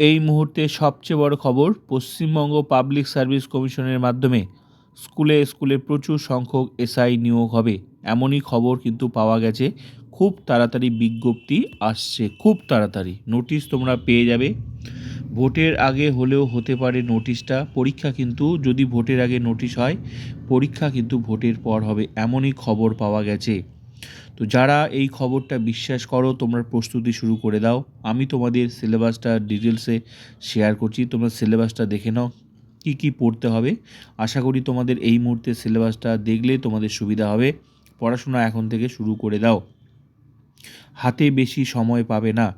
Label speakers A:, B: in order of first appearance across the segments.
A: এই মুহূর্তে সবচেয়ে বড় খবর পশ্চিমবঙ্গ পাবলিক সার্ভিস কমিশনের মাধ্যমে স্কুলে স্কুলে প্রচুর সংখ্যক এসআই নিয়োগ হবে। এমনই খবর কিন্তু পাওয়া গেছে। খুব তাড়াতাড়ি বিজ্ঞপ্তি আসছে, খুব তাড়াতাড়ি। নোটিশ তোমরা পেয়ে যাবে। ভোটের আগে হলেও হতে পারে নোটিশটা, পরীক্ষা কিন্তু যদি ভোটের আগে নোটিশ হয়, পরীক্ষা কিন্তু ভোটের পর হবে, এমনই খবর পাওয়া গেছে। তো যারা এই খবরটা বিশ্বাস করো, তোমরা প্রস্তুতি শুরু করে দাও। আমি তোমাদের সিলেবাসটা ডিটেলসে শেয়ার করছি। তোমরা সিলেবাসটা দেখে নাও, কী কী পড়তে হবে। আশা করি তোমাদের এই মুহূর্তে সিলেবাসটা দেখলে তোমাদের সুবিধা হবে। পড়াশোনা এখন থেকে শুরু করে দাও। হাতে বেশি সময় পাবে না।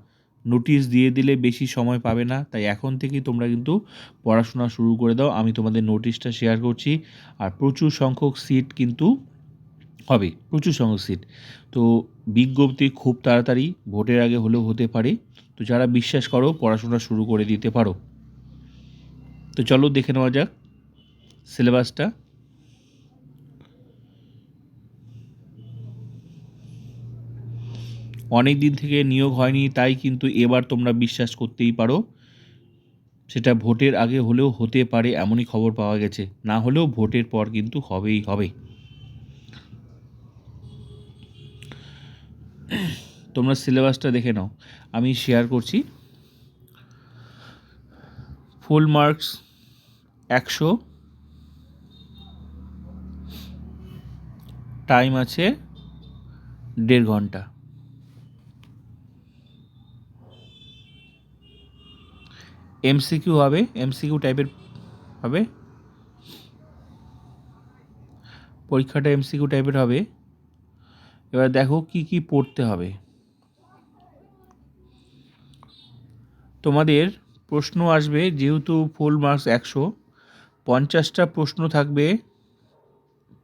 A: নোটিশ দিয়ে দিলে বেশি সময় পাবে না। তাই এখন থেকেই তোমরা কিন্তু পড়াশোনা শুরু করে দাও। আমি তোমাদের নোটিশটা শেয়ার করছি। আর প্রচুর সংখ্যক সিট কিন্তু হবে, প্রচুর সংখ্যক সিট তো বিজ্ঞপ্তি খুব তাড়াতাড়ি, ভোটের আগে হলেও হতে পারে। তো যারা বিশ্বাস করো, পড়াশোনা শুরু করে দিতে পারো। তো চলো দেখে নেওয়া যাক সিলেবাসটা। অনেক দিন থেকে নিয়োগ হয়নি, তাই কিন্তু এবার তোমরা বিশ্বাস করতেই পারো। সেটা ভোটের আগে হলেও হতে পারে, এমনই খবর পাওয়া গেছে। না হলেও ভোটের পর কিন্তু হবেই, হবে। তোমরা সিলেবাসটা দেখে নাও। আমি শেয়ার করছি। ফুল মার্কস একশো। টাইম আছে দেড় ঘণ্টা। এমসিকিউ হবে এমসিকিউ টাইপের হবে। পরীক্ষাটা এমসিকিউ টাইপের হবে। এবার দেখো কি কি পড়তে হবে। তোমাদের প্রশ্ন আসবে, যেহেতু ফুল মার্কস একশো, পঞ্চাশটা প্রশ্ন থাকবে,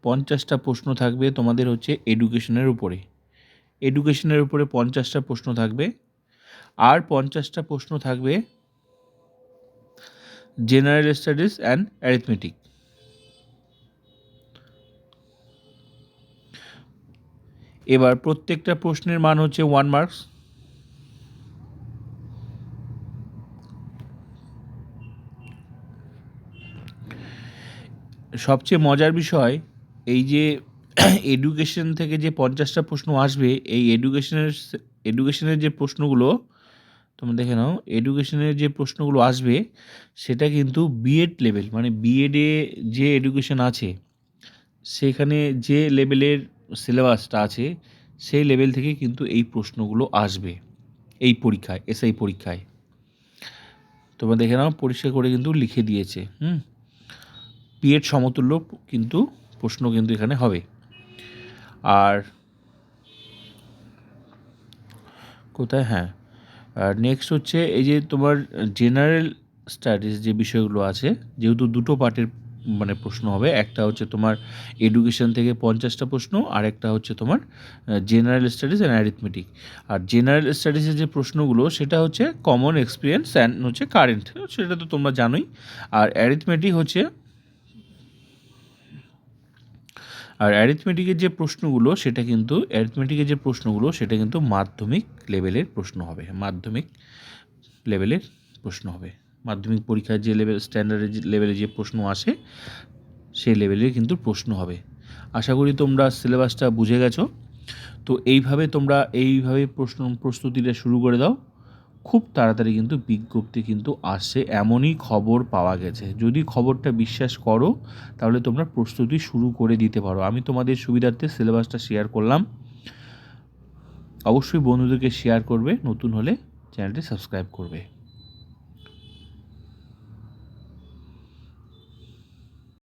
A: পঞ্চাশটা প্রশ্ন থাকবে তোমাদের হচ্ছে এডুকেশনের উপরে। এডুকেশনের উপরে পঞ্চাশটা প্রশ্ন থাকবে, আর পঞ্চাশটা প্রশ্ন থাকবে জেনারেল স্টাডিজ অ্যান্ড অ্যারিথমেটিক এবার প্রত্যেকটা প্রশ্নের মান হচ্ছে ওয়ান মার্কস সবচেয়ে মজার বিষয়, এই যে এডুকেশন থেকে যে পঞ্চাশটা প্রশ্ন আসবে, এই এডুকেশনের এডুকেশনের যে প্রশ্নগুলো, তোমরা দেখে নাও এডুকেশনের যে প্রশ্নগুলো আসবে, সেটা কিন্তু বিএড লেভেল মানে বিএডে যে এডুকেশন আছে, সেখানে যে লেভেলের সিলেবাসটা আছে, সেই লেভেল থেকে কিন্তু এই প্রশ্নগুলো আসবে, এই পরীক্ষায় এসআই পরীক্ষায়। তোমরা দেখে নাও, পরিষ্কার করে কিন্তু লিখে দিয়েছে, হুম? পিএড সমতুল্য কিন্তু প্রশ্ন কিন্তু এখানে হবে। আর কোথায়? হ্যাঁ। আর নেক্সট হচ্ছে এই যে তোমার জেনারেল স্টাডিজ যে বিষয়গুলো আছে, যেহেতু দুটো পার্টের মানে প্রশ্ন হবে, একটা হচ্ছে তোমার এডুকেশন থেকে পঞ্চাশটা প্রশ্ন, আর একটা হচ্ছে তোমার জেনারেল স্টাডিজ অ্যান্ড অ্যারিথমেটিক আর জেনারেল স্টাডিজের যে প্রশ্নগুলো, সেটা হচ্ছে কমন এক্সপিরিয়েন্স অ্যান্ড হচ্ছে কারেন্ট সেটা তো তোমরা জানোই। আর অ্যারিথমেটিক হচ্ছে আর অ্যারিথমেটিকের যে প্রশ্নগুলো, সেটা কিন্তু অ্যারিথমেটিকের যে প্রশ্নগুলো, সেটা কিন্তু মাধ্যমিক লেভেলের প্রশ্ন হবে। মাধ্যমিক লেভেলের প্রশ্ন হবে। মাধ্যমিক পরীক্ষার যে লেভেল স্ট্যান্ডার্ডের লেভেলে যে প্রশ্ন আসে, সেই লেভেলের কিন্তু প্রশ্ন হবে। আশা করি তোমরা সিলেবাসটা বুঝে গেছো। তো এইভাবে তোমরা এইভাবে প্রশ্ন, প্রস্তুতিটা শুরু করে দাও। খুব তাড়াতাড়ি কিন্তু বিজ্ঞপ্তি কিন্তু আসছে এমনই খবর পাওয়া গেছে। যদি খবরটা বিশ্বাস করো, তাহলে তোমরা প্রস্তুতি শুরু করে দিতে পারো। আমি তোমাদের সুবিধার্থে সিলেবাসটা শেয়ার করলাম। অবশ্যই বন্ধুদেরকে শেয়ার করবে, নতুন হলে চ্যানেলটি সাবস্ক্রাইব করবে।